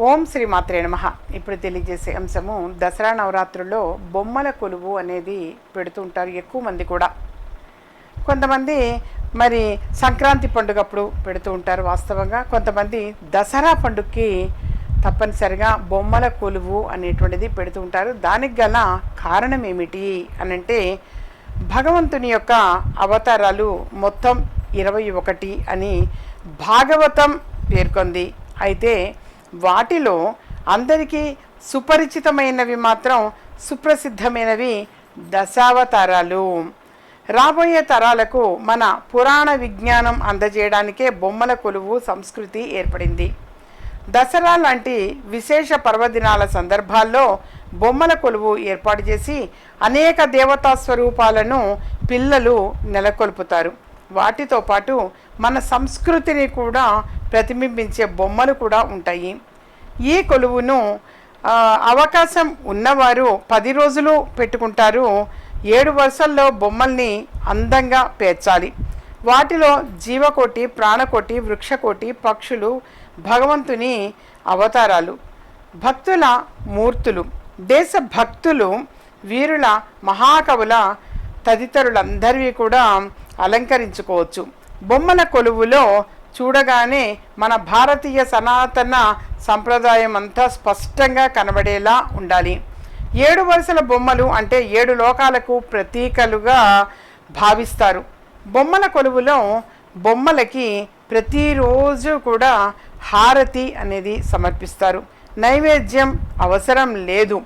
ఓం శ్రీ మాత్రే నమ. ఇప్పుడు తెలియజేసే అంశము దసరా నవరాత్రుల్లో బొమ్మల కొలువు అనేది పెడుతుంటారు ఎక్కువ మంది కూడా. కొంతమంది మరి సంక్రాంతి పండుగప్పుడు పెడుతూ ఉంటారు వాస్తవంగా. కొంతమంది దసరా పండుగకి తప్పనిసరిగా బొమ్మల కొలువు అనేటువంటిది పెడుతూ ఉంటారు. దానికి గల కారణం ఏమిటి అనంటే భగవంతుని యొక్క అవతారాలు మొత్తం ఇరవై ఒకటి అని భాగవతం పేర్కొంది. అయితే వాటిలో అందరికీ సుపరిచితమైనవి మాత్రం సుప్రసిద్ధమైనవి దశావతారాలు. రాబోయే తరాలకు మన పురాణ విజ్ఞానం అందజేయడానికే బొమ్మల కొలువు సంస్కృతి ఏర్పడింది. దసరా లాంటి విశేష పర్వదినాల సందర్భాల్లో బొమ్మల కొలువు ఏర్పాటు చేసి అనేక దేవతా స్వరూపాలను పిల్లలు నెలకొల్పుతారు. వాటితో పాటు మన సంస్కృతిని కూడా ప్రతిబింబించే బొమ్మలు కూడా ఉంటాయి. ఈ కొలువును అవకాశం ఉన్నవారు పది రోజులు పెట్టుకుంటారు. ఏడు వరుసల్లో బొమ్మల్ని అందంగా పేర్చాలి. వాటిలో జీవకోటి ప్రాణకోటి వృక్షకోటి పక్షులు భగవంతుని అవతారాలు భక్తుల మూర్తులు దేశ భక్తులు వీరుల మహాకవుల తదితరులందరివి కూడా అలంకరించుకోవచ్చు. బొమ్మల కొలువులో చూడగానే మన భారతీయ సనాతన సంప్రదాయం అంతా స్పష్టంగా కనబడేలా ఉండాలి. ఏడు వరుసల బొమ్మలు అంటే ఏడు లోకాలకు ప్రతీకలుగా భావిస్తారు. బొమ్మల కొలువులో బొమ్మలకి ప్రతిరోజు కూడా హారతి అనేది సమర్పిస్తారు. నైవేద్యం అవసరం లేదు.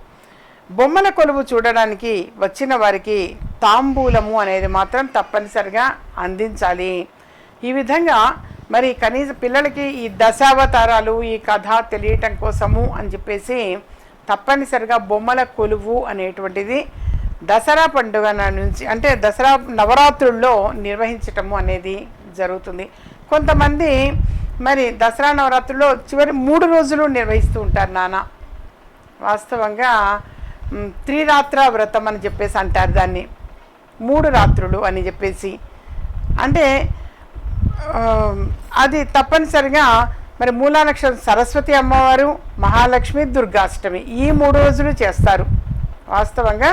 బొమ్మల కొలువు చూడడానికి వచ్చిన వారికి తాంబూలము అనేది మాత్రం తప్పనిసరిగా అందించాలి. ఈ విధంగా మరి కనీస పిల్లలకి ఈ దశావతారాలు ఈ కథ తెలియటం కోసము అని చెప్పేసి తప్పనిసరిగా బొమ్మల కొలువు అనేటువంటిది దసరా పండుగ నుంచి అంటే దసరా నవరాత్రుల్లో నిర్వహించటము అనేది జరుగుతుంది. కొంతమంది మరి దసరా నవరాత్రుల్లో చివరి మూడు రోజులు నిర్వహిస్తూ ఉంటారు నాన్న. వాస్తవంగా త్రిరాత్ర వ్రతం అని చెప్పేసి అంటారు దాన్ని. మూడు రాత్రులు అని చెప్పేసి. అంటే అది తప్పనిసరిగా మరి మూలానక్షత్రం సరస్వతి అమ్మవారు మహాలక్ష్మి దుర్గాష్టమి ఈ మూడు రోజులు చేస్తారు. వాస్తవంగా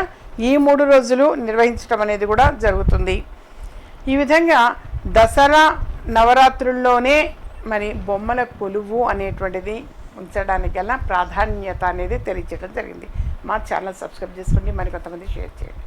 ఈ మూడు రోజులు నిర్వహించడం అనేది కూడా జరుగుతుంది. ఈ విధంగా దసరా నవరాత్రుల్లోనే మరి బొమ్మల కొలువు అనేటువంటిది ఉంచడానికి గల ప్రాధాన్యత అనేది తెలియజేయడం జరిగింది. మా ఛానల్ సబ్స్క్రైబ్ చేసుకోండి మరి కొంతమంది షేర్ చేయండి.